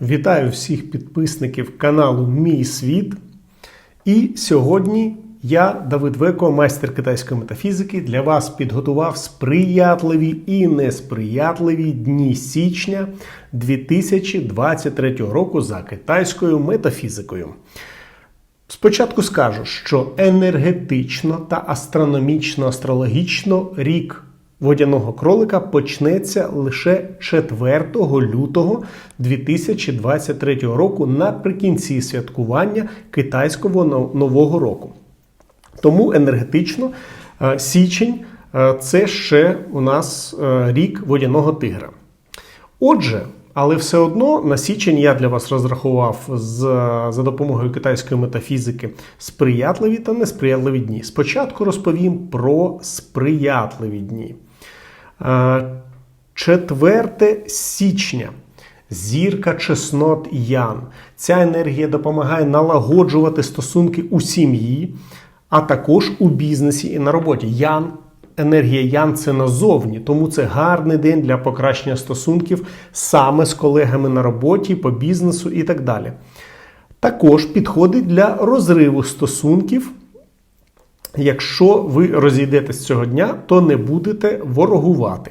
Вітаю всіх підписників каналу Мій Світ. І сьогодні я, Давид Веко, майстер китайської метафізики, для вас підготував сприятливі і несприятливі дні січня 2023 року за китайською метафізикою. Спочатку скажу, що енергетично та астрономічно-астрологічно рік водяного кролика почнеться лише 4 лютого 2023 року наприкінці святкування китайського нового року. Тому енергетично е, січень е, це ще у нас е, рік водяного тигра. Отже, але все одно на січень я для вас розрахував з, за допомогою китайської метафізики сприятливі та несприятливі дні. Спочатку розповім про сприятливі дні. Е, 4 січня. Зірка чеснот Ян. Ця енергія допомагає налагоджувати стосунки у сім'ї, а також у бізнесі і на роботі. Ян енергія Ян це назовні, тому це гарний день для покращення стосунків саме з колегами на роботі, по бізнесу і так далі. Також підходить для розриву стосунків. Якщо ви розійдетесь цього дня, то не будете ворогувати.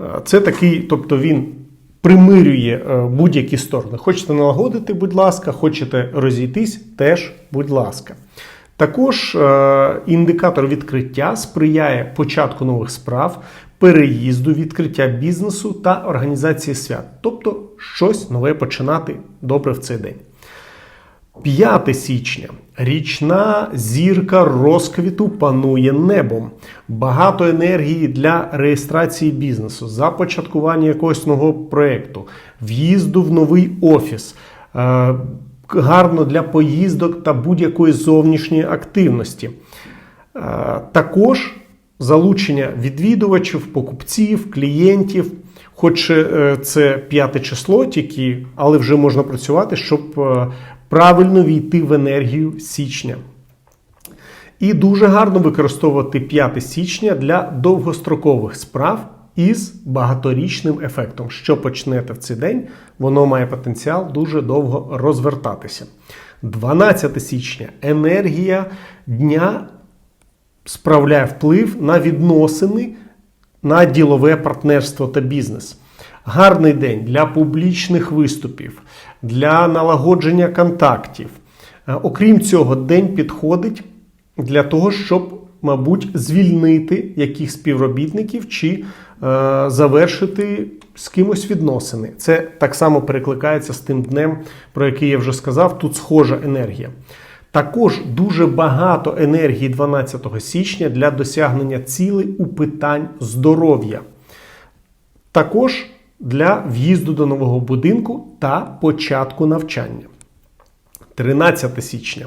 Е, Це такий, тобто він примирює е, будь-які сторони. Хочете налагодити, будь ласка, хочете розійтись, теж, будь ласка. Також е, індикатор відкриття сприяє початку нових справ, переїзду, відкриття бізнесу та організації свят, тобто щось нове починати добре в цей день. 5 січня. Річна зірка розквіту панує небом. Багато енергії для реєстрації бізнесу, започаткування якогось нового проєкту, в'їзду в новий офіс. Е, Гарно для поїздок та будь-якої зовнішньої активності. Е, Також залучення відвідувачів, покупців, клієнтів. Хоч е, це п'яте число, тільки, але вже можна працювати, щоб правильно війти в енергію січня. І дуже гарно використовувати 5 січня для довгострокових справ із багаторічним ефектом. Що почнете в цей день, воно має потенціал дуже довго розвертатися. 12 січня енергія дня справляє вплив на відносини, на ділове партнерство та бізнес. Гарний день для публічних виступів, для налагодження контактів. Е, Окрім цього, день підходить для того, щоб, мабуть, звільнити яких співробітників чи е, завершити з кимось відносини. Це так само перекликається з тим днем, про який я вже сказав. Тут схожа енергія. Також дуже багато енергії 12 січня для досягнення цілей у питань здоров'я. Також для в'їзду до нового будинку та початку навчання. 13 січня.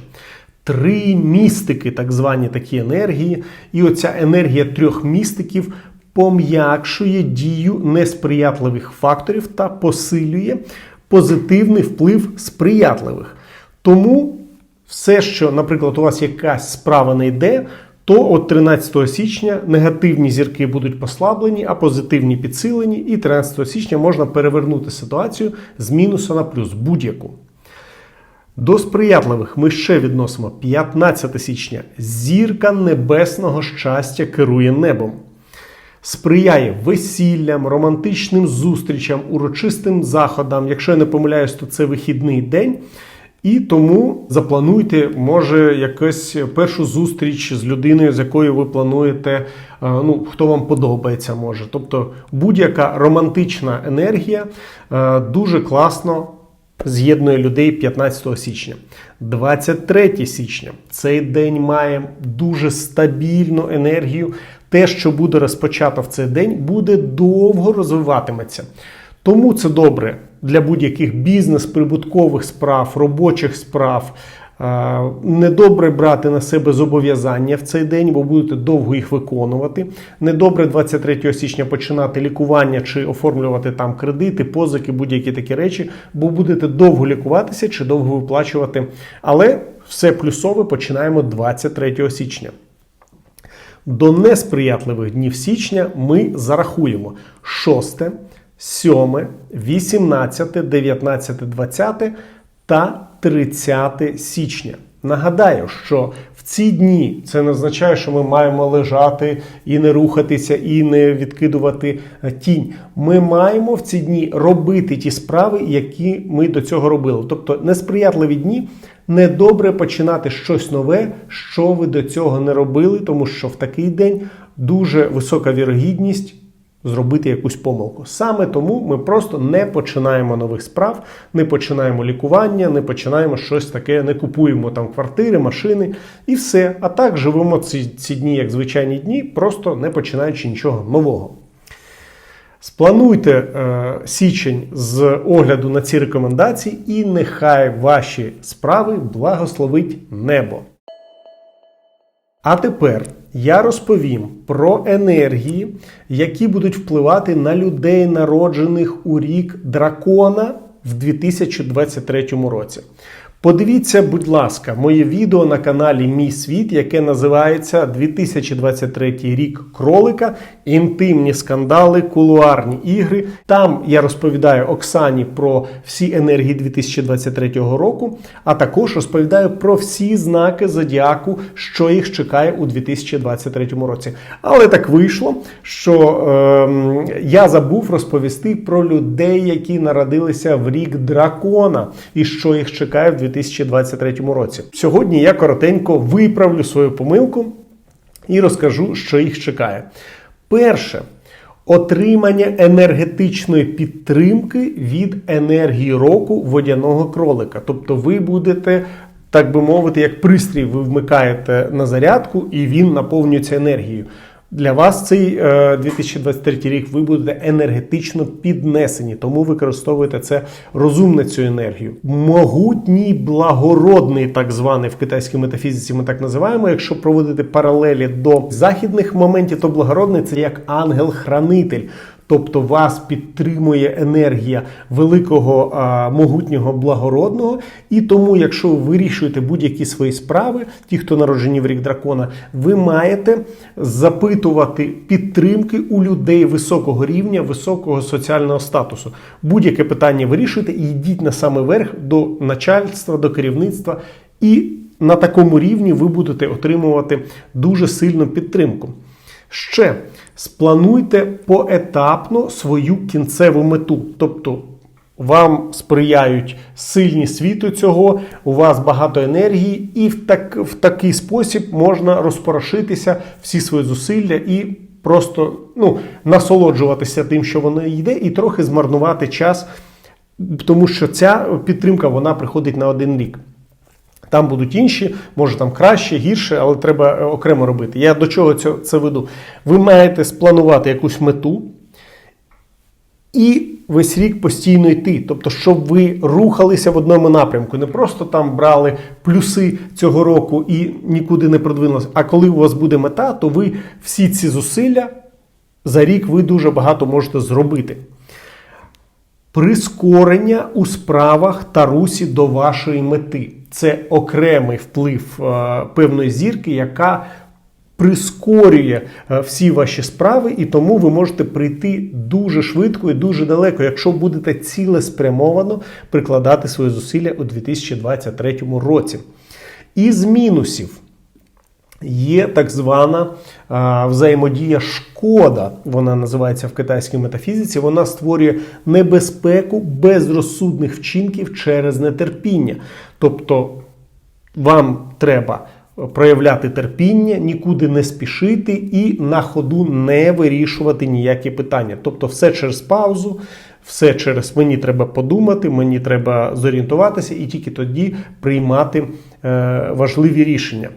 Три містики, так звані такі енергії, і оця енергія трьох містиків пом'якшує дію несприятливих факторів та посилює позитивний вплив сприятливих. Тому все, що, наприклад, у вас якась справа не йде, то от 13 січня негативні зірки будуть послаблені, а позитивні підсилені, і 13 січня можна перевернути ситуацію з мінуса на плюс будь-яку. До сприятливих ми ще відносимо 15 січня. Зірка небесного щастя керує небом. Сприяє весіллям, романтичним зустрічам, урочистим заходам. Якщо я не помиляюсь, то це вихідний день. І тому заплануйте, може, якусь першу зустріч з людиною, з якою ви плануєте, е, ну, хто вам подобається, може. Тобто будь-яка романтична енергія е, дуже класно з'єднує людей 15 січня. 23 січня цей день має дуже стабільну енергію. Те, що буде розпочато в цей день, буде довго розвиватиметься. Тому це добре для будь-яких бізнес-прибуткових справ, робочих справ. Е, Недобре брати на себе зобов'язання в цей день, бо будете довго їх виконувати. Недобре 23 січня починати лікування чи оформлювати там кредити, позики, будь-які такі речі, бо будете довго лікуватися чи довго виплачувати. Але все плюсове починаємо 23 січня. До несприятливих днів січня ми зарахуємо 6, 7, 18, 19, 20 та 30 січня. Нагадаю, що в ці дні це не означає, що ми маємо лежати і не рухатися, і не відкидувати е, тінь. Ми маємо в ці дні робити ті справи, які ми до цього робили. Тобто несприятливі дні недобре починати щось нове, що ви до цього не робили, тому що в такий день дуже висока вірогідність зробити якусь помилку. Саме тому ми просто не починаємо нових справ, не починаємо лікування, не починаємо щось таке, не купуємо там квартири, машини і все. А так живемо ці, ці дні, як звичайні дні, просто не починаючи нічого нового. Сплануйте е, січень з огляду на ці рекомендації, і нехай ваші справи благословить небо. А тепер я розповім про енергії, які будуть впливати на людей, народжених у рік дракона в 2023 році. Подивіться, будь ласка, моє відео на каналі Мій Світ, яке називається 2023 рік кролика, інтимні скандали, кулуарні ігри. Там я розповідаю Оксані про всі енергії 2023 року, а також розповідаю про всі знаки зодіаку, що їх чекає у 2023 році. Але так вийшло, що е, я забув розповісти про людей, які народилися в рік дракона, і що їх чекає в 2023 році. Сьогодні я коротенько виправлю свою помилку і розкажу, що їх чекає. Перше. Отримання енергетичної підтримки від енергії року водяного кролика. Тобто ви будете, так би мовити, як пристрій, ви вмикаєте на зарядку і він наповнюється енергією. Для вас цей 2023 рік ви будете енергетично піднесені, тому використовуйте це розумне цю енергію. Могутній благородний, так званий в китайській метафізиці, ми так називаємо. Якщо проводити паралелі до західних моментів, то благородний це як ангел-хранитель. Тобто вас підтримує енергія великого могутнього благородного, і тому, якщо ви вирішуєте будь-які свої справи, ті, хто народжені в рік дракона, ви маєте запитувати підтримки у людей високого рівня, високого соціального статусу. Будь-яке питання вирішуйте йдіть на саме верх до начальства, до керівництва. І на такому рівні ви будете отримувати дуже сильну підтримку. Ще сплануйте поетапно свою кінцеву мету. Тобто вам сприяють сильні світу цього, у вас багато енергії, і в, так, в такий спосіб можна розпорошитися всі свої зусилля і просто ну, насолоджуватися тим, що воно йде, і трохи змарнувати час, тому що ця підтримка вона приходить на один рік. Там будуть інші, може там краще, гірше, але треба е, окремо робити. Я до чого це, це веду? Ви маєте спланувати якусь мету і весь рік постійно йти. Тобто, щоб ви рухалися в одному напрямку, не просто там брали плюси цього року і нікуди не продвинулися. А коли у вас буде мета, то ви всі ці зусилля за рік ви дуже багато можете зробити. Прискорення у справах та русі до вашої мети це окремий вплив е, певної зірки, яка прискорює е, всі ваші справи, і тому ви можете прийти дуже швидко і дуже далеко, якщо будете цілеспрямовано прикладати свої зусилля у 2023 році. Із мінусів. Є так звана а, взаємодія шкода, вона називається в китайській метафізиці. Вона створює небезпеку безрозсудних вчинків через нетерпіння. Тобто вам треба проявляти терпіння, нікуди не спішити і на ходу не вирішувати ніякі питання. Тобто, все через паузу, все через мені треба подумати, мені треба зорієнтуватися і тільки тоді приймати е, важливі рішення.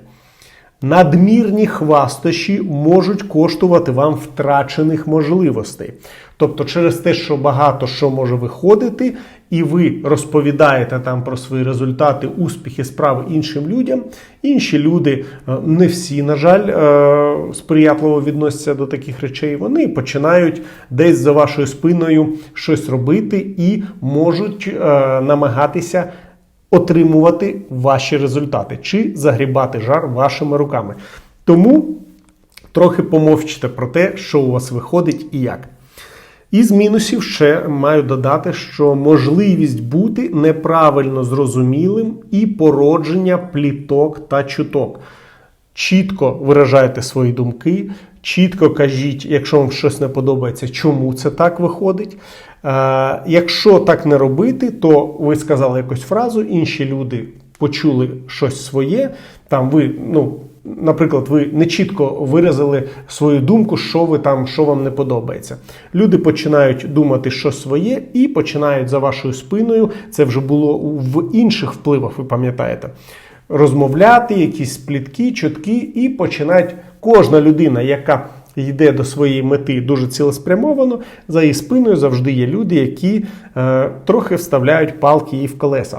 Надмірні хвастощі можуть коштувати вам втрачених можливостей. Тобто, через те, що багато що може виходити, і ви розповідаєте там про свої результати, успіхи, справи іншим людям. Інші люди, е, не всі, на жаль, е, сприятливо відносяться до таких речей. Вони починають десь за вашою спиною щось робити і можуть е, намагатися отримувати ваші результати чи загрібати жар вашими руками. Тому трохи помовчте про те, що у вас виходить і як. Із мінусів ще маю додати, що можливість бути неправильно зрозумілим і породження пліток та чуток. Чітко виражайте свої думки, чітко кажіть, якщо вам щось не подобається, чому це так виходить. Е, якщо так не робити, то ви сказали якусь фразу, інші люди почули щось своє. Там ви, ну, наприклад, ви не чітко виразили свою думку, що ви там, що вам не подобається. Люди починають думати, що своє, і починають за вашою спиною. Це вже було в інших впливах, ви пам'ятаєте розмовляти, якісь плітки, чутки, і починають кожна людина, яка йде до своєї мети дуже цілеспрямовано, за її спиною завжди є люди, які е, трохи вставляють палки їй в колеса.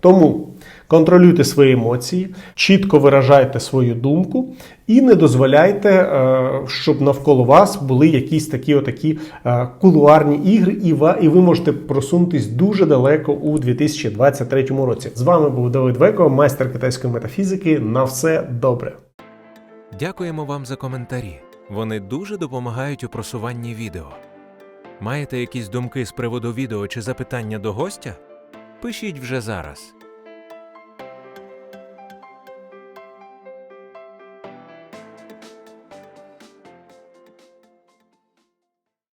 Тому контролюйте свої емоції, чітко виражайте свою думку і не дозволяйте, е, щоб навколо вас були якісь такі отакі е, кулуарні ігри, і ва- і ви можете просунутись дуже далеко у 2023 році. З вами був Давид Веко, майстер китайської метафізики. На все добре. Дякуємо вам за коментарі. Вони дуже допомагають у просуванні відео. Маєте якісь думки з приводу відео чи запитання до гостя? Пишіть вже зараз.